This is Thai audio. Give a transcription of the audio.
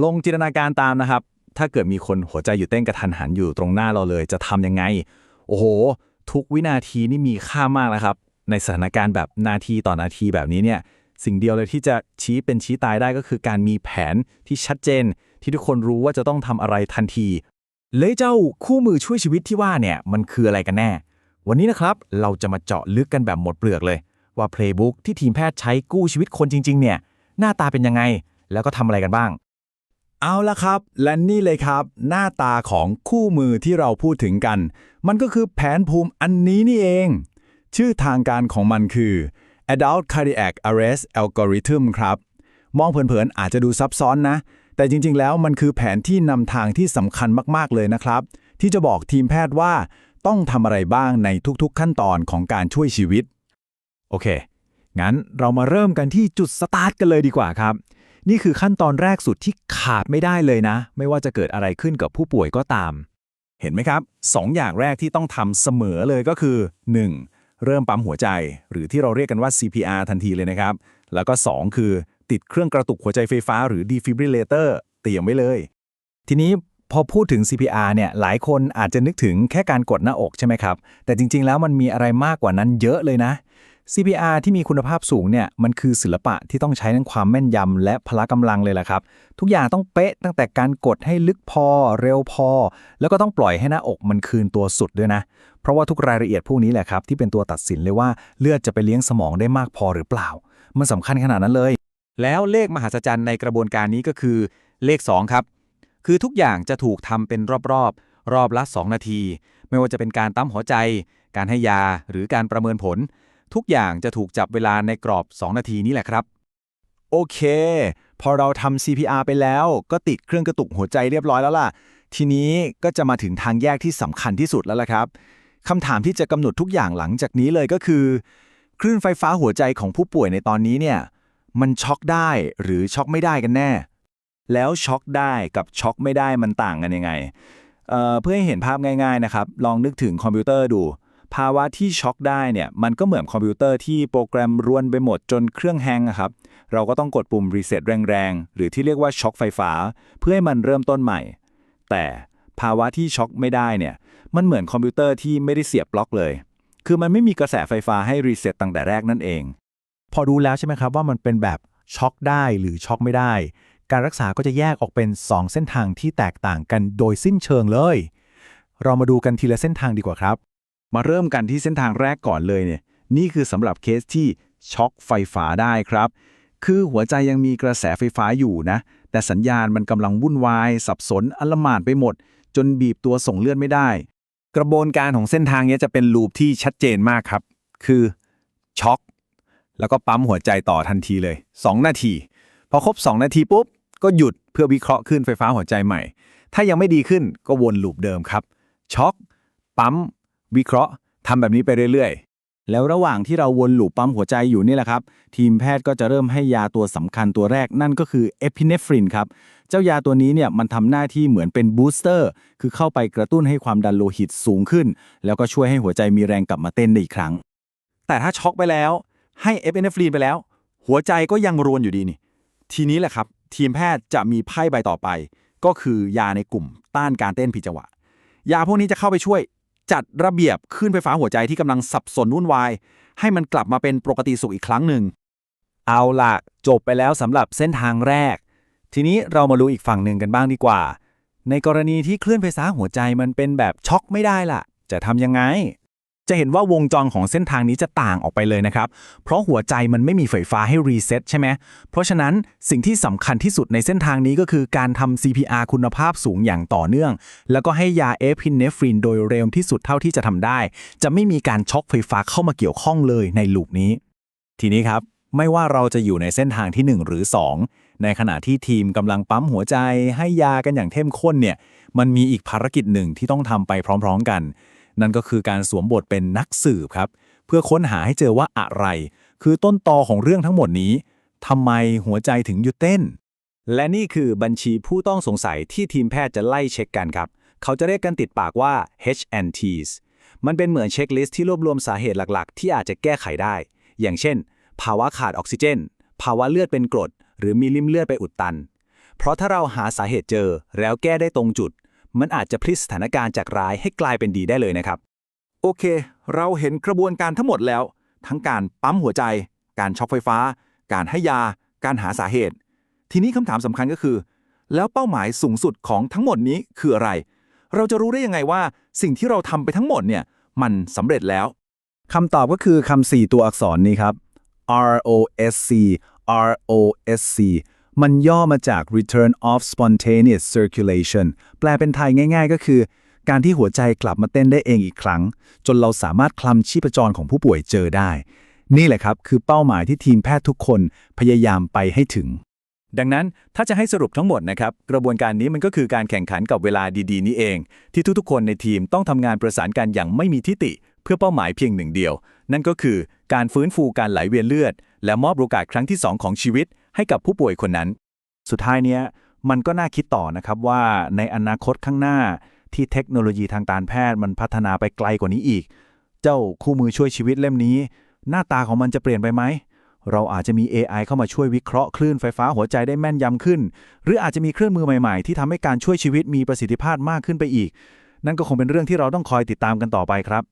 ลองจินตนาการตามนะครับ ถ้าเกิดมีคนหัวใจหยุดเต้นกระทันหันอยู่ตรงหน้าเราเลย จะทำยังไง โอ้โห ทุกวินาทีนี่มีค่ามากนะครับ ในสถานการณ์แบบนาทีต่อนาทีแบบนี้เนี่ย สิ่งเดียวเลยที่จะชี้เป็นชี้ตายได้ก็คือการมีแผนที่ชัดเจน ที่ทุกคนรู้ว่าจะต้องทำอะไรทันที เลยเจ้าคู่มือช่วยชีวิตที่ว่าเนี่ยมันคืออะไรกันแน่ วันนี้นะครับเราจะมาเจาะลึกกันแบบหมดเปลือกเลย ว่าเพลย์บุ๊กที่ทีมแพทย์ใช้กู้ชีวิตคนจริง ๆ เนี่ยหน้าตาเป็นยังไง แล้วก็ทำอะไรกันบ้าง เอาละครับ และนี่เลยครับ หน้าตาของคู่มือที่เราพูดถึงกัน มันก็คือแผนภูมิอันนี้นี่เอง ชื่อทางการของมันคือ Adult Cardiac Arrest Algorithm ครับ มองเผินๆ อาจจะดูซับซ้อนนะ แต่จริงๆ แล้วมันคือแผนที่นำทางที่สำคัญมากๆ เลยนะครับ ที่จะบอกทีมแพทย์ว่าต้องทำอะไรบ้างในทุกๆ ขั้นตอนของการช่วยชีวิต โอเค งั้นเรามาเริ่มกันที่จุดสตาร์ทกันเลยดีกว่าครับ นี่คือขั้นตอนแรกสุดที่ขาดไม่ได้เลยนะ ไม่ว่าจะเกิดอะไรขึ้นกับผู้ป่วยก็ตาม เห็นไหมครับสองอย่างแรกที่ต้องทำเสมอเลยก็คือ 1. เริ่มปั๊มหัวใจ หรือที่เราเรียกกันว่า CPR ทันทีเลยนะครับ แล้วก็ 2 คือติดเครื่องกระตุกหัวใจไฟฟ้าหรือ defibrillator เตรียมไว้เลย ทีนี้พอพูดถึง CPR เนี่ย หลายคนอาจจะนึกถึงแค่การกดหน้าอกใช่ไหมครับ แต่จริงๆ แล้วมันมีอะไรมากกว่านั้นเยอะเลยนะ CPR ที่มีคุณภาพสูงเนี่ยมันคือศิลปะที่ต้องใช้ทั้งความแม่นยำและพละกำลังเลยล่ะครับ ทุกอย่างต้องเป๊ะตั้งแต่การกดให้ลึกพอเร็วพอ แล้วก็ต้องปล่อยให้หน้าอกมันคืนตัวสุดด้วยนะ เพราะว่าทุกรายละเอียดพวกนี้แหละครับ ที่เป็นตัวตัดสินเลยว่าเลือดจะไปเลี้ยงสมองได้มากพอหรือเปล่า มันสำคัญขนาดนั้นเลย แล้วเลขมหัศจรรย์ในกระบวนการนี้ก็คือเลข 2 ครับ คือทุกอย่างจะถูกทำเป็นรอบๆ รอบละ 2 นาที ไม่ว่าจะเป็นการตั้มหัวใจ การให้ยาหรือการประเมินผล ทุกอย่างจะถูกจับเวลาในกรอบ 2 นาทีนี้แหละครับ โอเค พอเราทำ CPR ไปแล้ว ก็ติดเครื่องกระตุกหัวใจเรียบร้อยแล้วล่ะ ทีนี้ก็จะมาถึงทางแยกที่สำคัญที่สุดแล้วล่ะครับคำถามที่จะกำหนดทุกอย่างหลังจากนี้เลยก็คือ คลื่นไฟฟ้าหัวใจของผู้ป่วยในตอนนี้เนี่ย มันช็อกได้หรือช็อกไม่ได้กันแน่ แล้วช็อกได้กับช็อกไม่ได้มันต่างกันยังไงเอ่อเพื่อให้เห็นภาพง่าย ๆนะครับ ลองนึกถึงคอมพิวเตอร์ดู ภาวะที่ช็อกได้เนี่ยมันก็เหมือนคอมพิวเตอร์ที่โปรแกรมรวนไปหมดจนเครื่องแฮงก์อะครับ เราก็ต้องกดปุ่มรีเซ็ตแรงๆ หรือที่เรียกว่าช็อกไฟฟ้า เพื่อให้มันเริ่มต้นใหม่ แต่ภาวะที่ช็อกไม่ได้เนี่ยมันเหมือนคอมพิวเตอร์ที่ไม่ได้เสียบลั๊กเลย คือมันไม่มีกระแสไฟฟ้าให้รีเซ็ตตั้งแต่แรกนั่นเอง พอรู้แล้วใช่ไหมครับว่ามันเป็นแบบช็อกได้หรือช็อกไม่ได้ การรักษาก็จะแยกออกเป็น 2 เส้นทางที่แตกต่างกันโดยสิ้นเชิงเลย เรามาดูกันทีละเส้นทางดีกว่าครับ มาเริ่มกันที่เส้นทางแรกก่อนเลยเนี่ย นี่คือสำหรับเคสที่ช็อกไฟฟ้าได้ครับ คือหัวใจยังมีกระแสไฟฟ้าอยู่นะ แต่สัญญาณมันกำลังวุ่นวาย สับสนอลหม่านไปหมด จนบีบตัวส่งเลือดไม่ได้ กระบวนการของเส้นทางนี้จะเป็นลูปที่ชัดเจนมากครับ คือช็อกแล้วก็ปั๊มหัวใจต่อทันทีเลย 2 นาที พอครบ 2 นาทีปุ๊บ ก็หยุดเพื่อวิเคราะห์ขึ้นไฟฟ้าหัวใจใหม่ ถ้ายังไม่ดีขึ้นก็วนลูปเดิมครับช็อกปั๊ม วิเคราะห์ทำแบบนี้ไปเรื่อยๆ แล้วระหว่างที่เราวนลูปปั๊มหัวใจอยู่นี่แหละครับ ทีมแพทย์ก็จะเริ่มให้ยาตัวสำคัญตัวแรกนั่นก็คือเอพิเนฟรินครับ เจ้ายาตัวนี้เนี่ยมันทำหน้าที่เหมือนเป็นบูสเตอร์คือเข้าไปกระตุ้นให้ความดันโลหิตสูงขึ้น แล้วก็ช่วยให้หัวใจมีแรงกลับมาเต้นได้อีกครั้ง แต่ถ้าช็อกไปแล้ว ให้เอพิเนฟรินไปแล้ว หัวใจก็ยังรวนอยู่ดีนี่ ทีนี้แหละครับ ทีมแพทย์จะมีไพ่ใบต่อไป ก็คือยาในกลุ่มต้านการเต้นผิดจังหวะยาพวกนี้จะเข้าไปช่วย จัดระเบียบขึ้นไฟฟ้าหัวใจที่กำลังสับสนวุ่นวาย ให้มันกลับมาเป็นปกติสุขอีกครั้งหนึ่ง เอาล่ะ จบไปแล้วสำหรับเส้นทางแรก ทีนี้เรามาดูอีกฝั่งหนึ่งกันบ้างดีกว่า ในกรณีที่คลื่นไฟฟ้าหัวใจมันเป็นแบบช็อกไม่ได้ล่ะ จะทำยังไง จะเห็นว่าวงจรของเส้นทางนี้จะต่างออกไปเลยนะครับ เพราะหัวใจมันไม่มีไฟฟ้าให้รีเซ็ตใช่ไหม เพราะฉะนั้นสิ่งที่สำคัญที่สุดในเส้นทางนี้ก็คือการทำ CPR คุณภาพสูงอย่างต่อเนื่อง แล้วก็ให้ยาเอพินเนฟรินโดยเร็วที่สุดเท่าที่จะทำได้ จะไม่มีการช็อกไฟฟ้าเข้ามาเกี่ยวข้องเลยในลูปนี้ ทีนี้ครับ ไม่ว่าเราจะอยู่ในเส้นทางที่ 1 หรือ 2 ในขณะที่ทีมกำลังปั๊มหัวใจให้ยากันอย่างเข้มข้นเนี่ย มันมีอีกภารกิจหนึ่งที่ต้องทำไปพร้อม ๆ กัน นั่นก็คือการสวมบทเป็นนักสืบครับ เพื่อค้นหาให้เจอว่าอะไร คือต้นตอของเรื่องทั้งหมดนี้ทำไมหัวใจถึงหยุดเต้น และนี่คือบัญชีผู้ต้องสงสัยที่ทีมแพทย์จะไล่เช็คกันครับ เขาจะเรียกกันติดปากว่า HNTs มันเป็นเหมือนเช็คลิสต์ที่รวบรวมสาเหตุหลักๆ ที่อาจจะแก้ไขได้ อย่างเช่น ภาวะขาดออกซิเจน ภาวะเลือดเป็นกรด หรือมีลิ่มเลือดไปอุดตัน เพราะถ้าเราหาสาเหตุเจอแล้วแก้ได้ตรงจุด มันอาจจะพลิกสถานการณ์จากร้ายให้กลายเป็นดีได้เลยนะครับ โอเค เราเห็นกระบวนการทั้งหมดแล้ว ทั้งการปั๊มหัวใจ การช็อคไฟฟ้า การให้ยา การหาสาเหตุ ทีนี้คำถามสำคัญก็คือ แล้วเป้าหมายสูงสุดของทั้งหมดนี้คืออะไร เราจะรู้ได้ยังไงว่าสิ่งที่เราทำไปทั้งหมดเนี่ยมันสำเร็จแล้วคำตอบก็คือคำสี่ตัวอักษรนี้ครับ ROSC ROSC มันย่อมาจาก Return of Spontaneous Circulation แปลเป็นไทยง่าย ๆ ก็คือ การที่หัวใจกลับมาเต้นได้เองอีกครั้ง จนเราสามารถคลำชีพจรของผู้ป่วยเจอได้ นี่แหละครับ คือเป้าหมายที่ทีมแพทย์ทุกคนพยายามไปให้ถึง ดังนั้นถ้าจะให้สรุปทั้งหมดนะครับ กระบวนการนี้มันก็คือการแข่งขันกับเวลาดีๆ นี้เอง ที่ทุกๆ คนในทีมต้องทำงานประสานกันอย่างไม่มีทิฏฐิเพื่อเป้าหมายเพียงหนึ่งเดียว นั่นก็คือการฟื้นฟูการไหลเวียนเลือด และมอบโอกาสครั้งที่สองของชีวิต ให้กับผู้ป่วยคนนั้น สุดท้ายเนี้ยมันก็น่าคิดต่อนะครับว่าในอนาคตข้างหน้าที่เทคโนโลยีทางการแพทย์มันพัฒนาไปไกลกว่านี้อีก เจ้าคู่มือช่วยชีวิตเล่มนี้ หน้าตาของมันจะเปลี่ยนไปไหม เราอาจจะมี AI เข้ามาช่วยวิเคราะห์คลื่นไฟฟ้าหัวใจได้แม่นยำขึ้น หรืออาจจะมีเครื่องมือใหม่ๆ ที่ทำให้การช่วยชีวิตมีประสิทธิภาพมากขึ้นไปอีก นั่นก็คงเป็นเรื่องที่เราต้องคอยติดตามกันต่อไปครับ